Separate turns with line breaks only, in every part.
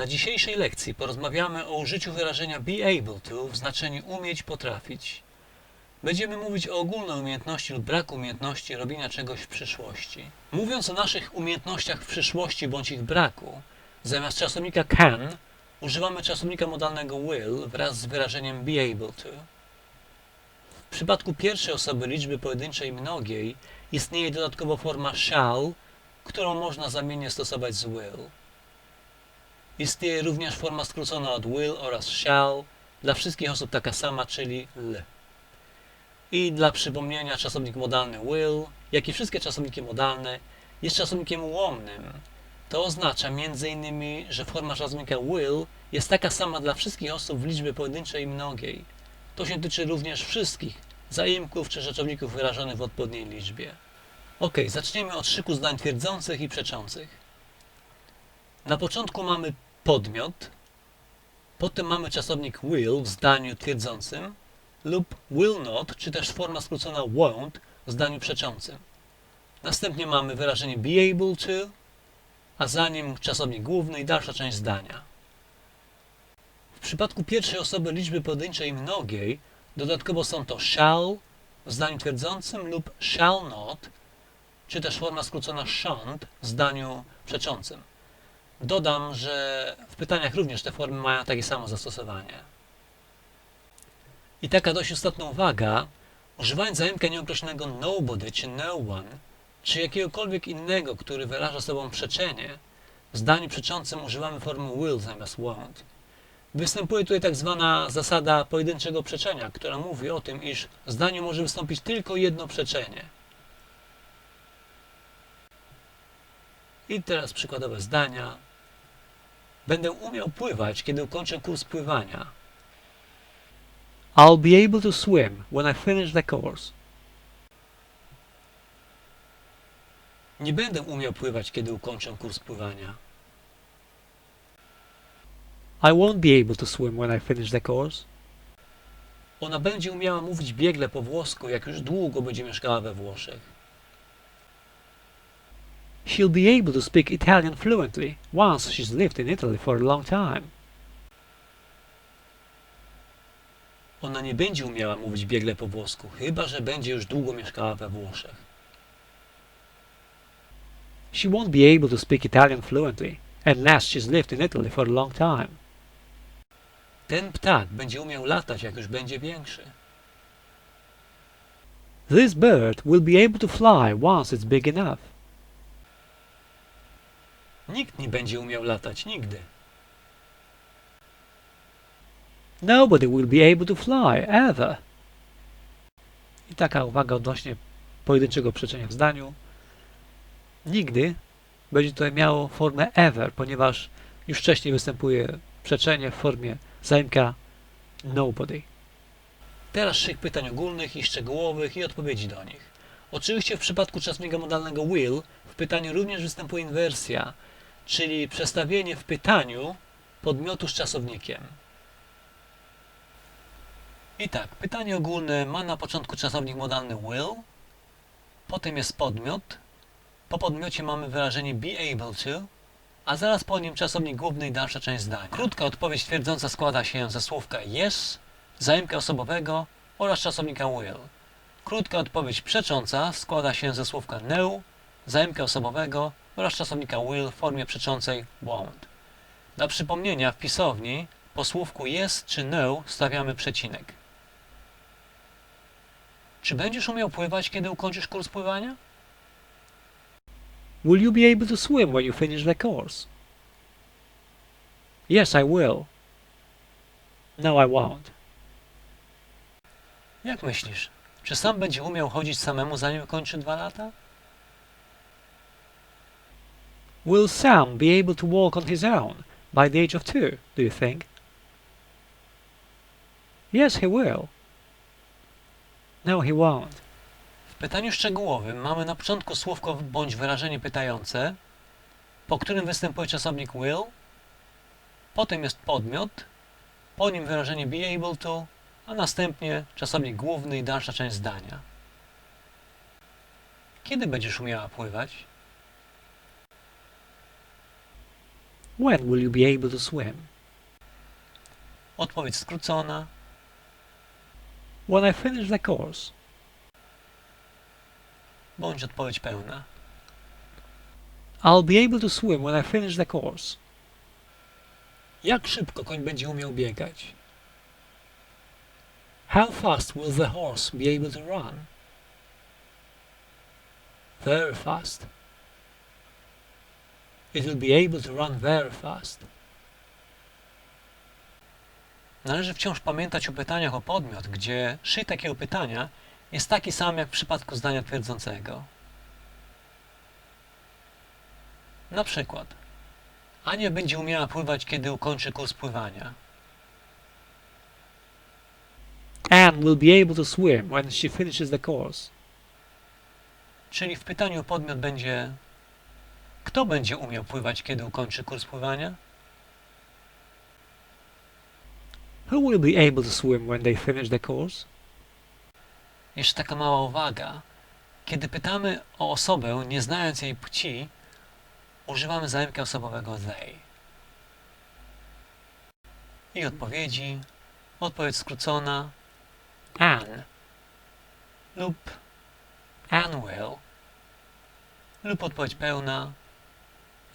Na dzisiejszej lekcji porozmawiamy o użyciu wyrażenia be able to w znaczeniu umieć, potrafić. Będziemy mówić o ogólnej umiejętności lub braku umiejętności robienia czegoś w przyszłości. Mówiąc o naszych umiejętnościach w przyszłości bądź ich braku, zamiast czasownika can używamy czasownika modalnego will wraz z wyrażeniem be able to. W przypadku pierwszej osoby liczby pojedynczej mnogiej istnieje dodatkowo forma shall, którą można zamiennie stosować z will. Istnieje również forma skrócona od will oraz shall, dla wszystkich osób taka sama, czyli l. I dla przypomnienia czasownik modalny will, jak i wszystkie czasowniki modalne, jest czasownikiem ułomnym. To oznacza m.in., że forma czasownika will jest taka sama dla wszystkich osób w liczbie pojedynczej i mnogiej. To się tyczy również wszystkich zaimków czy rzeczowników wyrażonych w odpowiedniej liczbie. Ok, zaczniemy od szyku zdań twierdzących i przeczących. Na początku mamy podmiot, potem mamy czasownik will w zdaniu twierdzącym lub will not, czy też forma skrócona won't w zdaniu przeczącym. Następnie mamy wyrażenie be able to, a za nim czasownik główny i dalsza część zdania. W przypadku pierwszej osoby liczby pojedynczej mnogiej dodatkowo są to shall w zdaniu twierdzącym lub shall not, czy też forma skrócona shan't w zdaniu przeczącym. Dodam, że w pytaniach również te formy mają takie samo zastosowanie. I taka dość istotna uwaga, używając zaimka nieokreślonego nobody czy no one, czy jakiegokolwiek innego, który wyraża sobą przeczenie, w zdaniu przeczącym używamy formy will zamiast won't. Występuje tutaj tak zwana zasada pojedynczego przeczenia, która mówi o tym, iż w zdaniu może wystąpić tylko jedno przeczenie. I teraz przykładowe zdania. Będę umiał pływać, kiedy ukończę kurs pływania. I'll be able to swim when I finish the course. Nie będę umiał pływać, kiedy ukończę kurs pływania. I won't be able to swim when I finish the course. Ona będzie umiała mówić biegle po włosku, jak już długo będzie mieszkała we Włoszech. She'll be able to speak Italian fluently once she's lived in Italy for a long time. Ona nie będzie umiała mówić biegle po włosku, chyba że będzie już długo mieszkała we Włoszech. She won't be able to speak Italian fluently unless she's lived in Italy for a long time. Ten ptak będzie umiał latać, jak już będzie większy. This bird will be able to fly once it's big enough. Nikt nie będzie umiał latać nigdy. Nobody will be able to fly ever. I taka uwaga odnośnie pojedynczego przeczenia w zdaniu. Nigdy będzie tutaj miało formę ever, ponieważ już wcześniej występuje przeczenie w formie zaimka nobody. Teraz szyk pytań ogólnych i szczegółowych i odpowiedzi do nich. Oczywiście w przypadku czasownika modalnego will w pytaniu również występuje inwersja, czyli przestawienie w pytaniu podmiotu z czasownikiem. I tak, pytanie ogólne ma na początku czasownik modalny will, potem jest podmiot, po podmiocie mamy wyrażenie be able to, a zaraz po nim czasownik główny i dalsza część zdania. Krótka odpowiedź twierdząca składa się ze słówka yes, zaimka osobowego oraz czasownika will. Krótka odpowiedź przecząca składa się ze słówka no, zaimka osobowego oraz czasownika will w formie przeczącej won't. Dla przypomnienia w pisowni po słówku yes czy no stawiamy przecinek. Czy będziesz umiał pływać, kiedy ukończysz kurs pływania? Will you be able to swim when you finish the course? Yes, I will. No, I won't. Jak myślisz, czy sam będzie umiał chodzić samemu zanim kończy dwa lata? Will Sam be able to walk on his own by the age of two, do you think? Yes, he will. No, he won't. W pytaniu szczegółowym mamy na początku słówko bądź wyrażenie pytające, po którym występuje czasownik will, potem jest podmiot, po nim wyrażenie be able to, a następnie czasownik główny i dalsza część zdania. Kiedy będziesz umiała pływać?
When will you be able to swim?
Odpowiedź skrócona.
When I finish the course.
Bądź odpowiedź pełna.
I'll be able to swim when I finish the course.
Jak szybko koń będzie umiał biegać?
How fast will the horse be able to run?
Very fast.
It will be able to run very fast.
Należy wciąż pamiętać o pytaniach o podmiot, gdzie szyj takiego pytania jest taki sam jak w przypadku zdania twierdzącego. Na przykład, Ania będzie umiała pływać, kiedy ukończy kurs pływania.
Anne will be able to swim when she finishes the course.
Czyli w pytaniu o podmiot będzie kto będzie umiał pływać, kiedy ukończy kurs pływania?
Who will be able to swim when they finish the course?
Jeszcze taka mała uwaga. Kiedy pytamy o osobę, nie znając jej płci, używamy zajemka osobowego they. I odpowiedzi. Odpowiedź skrócona
Anne.
lub Anne will lub odpowiedź pełna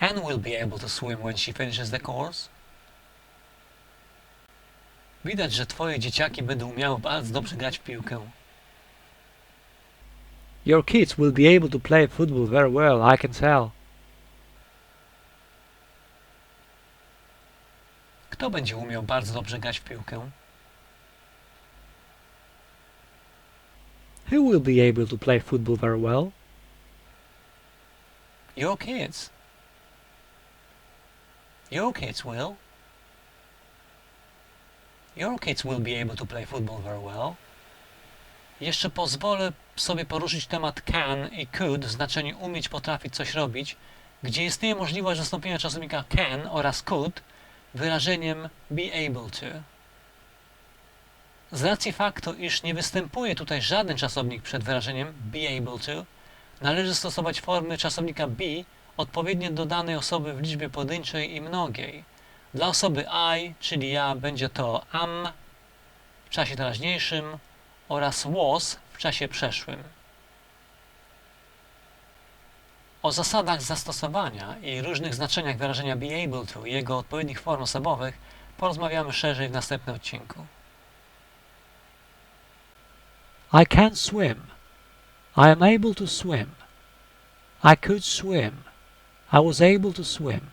Anne will be able to swim when she finishes the course. Widać, że twoje dzieciaki będą umiały bardzo dobrze grać w piłkę.
Your kids will be able to play football very well, I can tell.
Kto będzie umiał bardzo dobrze grać w piłkę?
Who will be able to play football very well?
Your kids. Your kids will. Your kids will be able to play football very well. Jeszcze pozwolę sobie poruszyć temat can i could w znaczeniu umieć, potrafić coś robić, gdzie istnieje możliwość zastąpienia czasownika can oraz could wyrażeniem be able to. Z racji faktu, iż nie występuje tutaj żaden czasownik przed wyrażeniem be able to, należy stosować formy czasownika be odpowiednio do danej osoby w liczbie pojedynczej i mnogiej. Dla osoby I, czyli ja, będzie to am w czasie teraźniejszym oraz was w czasie przeszłym. O zasadach zastosowania i różnych znaczeniach wyrażenia be able to i jego odpowiednich form osobowych porozmawiamy szerzej w następnym odcinku.
I can swim. I am able to swim. I could swim. I was able to swim.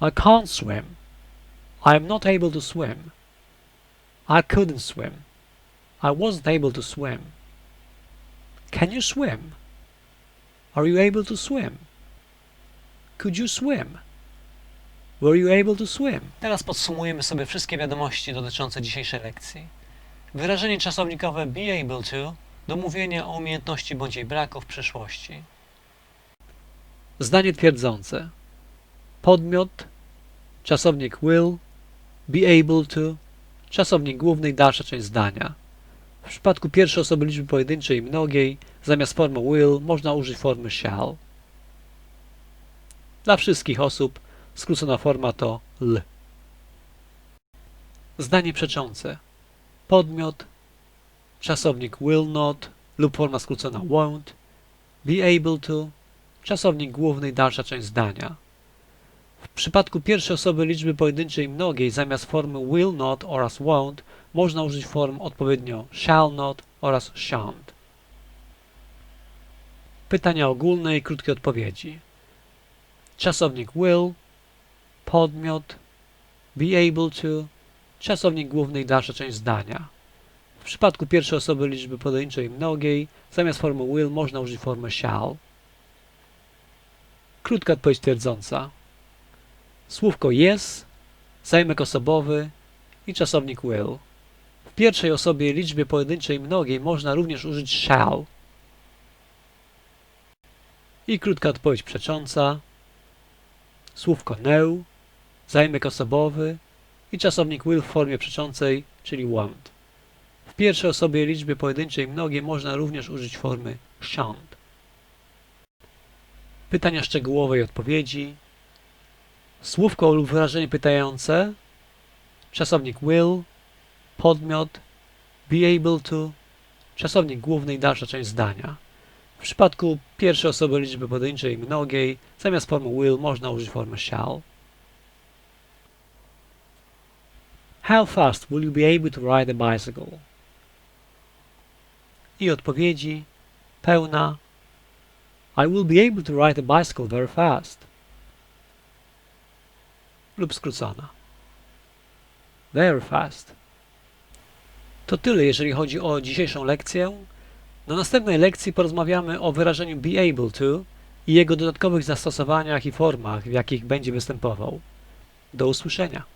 I can't swim. I am not able to swim. I couldn't swim. I wasn't able to swim. Can you swim? Are you able to swim? Could you swim? Were you able to swim?
Teraz podsumujemy sobie wszystkie wiadomości dotyczące dzisiejszej lekcji. Wyrażenie czasownikowe be able to do mówienia o umiejętności bądź jej braku w przyszłości.
Zdanie twierdzące. Podmiot, czasownik will, be able to, czasownik główny i dalsza część zdania. W przypadku pierwszej osoby liczby pojedynczej i mnogiej, zamiast formy will można użyć formy shall. Dla wszystkich osób skrócona forma to l. Zdanie przeczące. Podmiot, czasownik will not lub forma skrócona won't, be able to, czasownik główny i dalsza część zdania. W przypadku pierwszej osoby liczby pojedynczej mnogiej zamiast formy will not oraz won't można użyć form odpowiednio shall not oraz shan't. Pytania ogólne i krótkie odpowiedzi. Czasownik will, podmiot, be able to, czasownik główny i dalsza część zdania. W przypadku pierwszej osoby liczby pojedynczej mnogiej zamiast formy will można użyć formy shall. Krótka odpowiedź twierdząca. Słówko yes, zajmek osobowy i czasownik will. W pierwszej osobie liczbie pojedynczej mnogiej można również użyć shall. I krótka odpowiedź przecząca. Słówko no, zajmek osobowy i czasownik will w formie przeczącej, czyli won't. W pierwszej osobie liczbie pojedynczej mnogiej można również użyć formy shan't. Pytania szczegółowe i odpowiedzi. Słówko lub wyrażenie pytające, czasownik will, podmiot, be able to, czasownik główny i dalsza część zdania. W przypadku pierwszej osoby liczby pojedynczej i mnogiej, zamiast formy will można użyć formy shall. How fast will you be able to ride a bicycle? I odpowiedzi pełna I will be able to ride a bicycle very fast. Lub skrócona. Very fast. To tyle, jeżeli chodzi o dzisiejszą lekcję. Na następnej lekcji porozmawiamy o wyrażeniu be able to i jego dodatkowych zastosowaniach i formach, w jakich będzie występował. Do usłyszenia.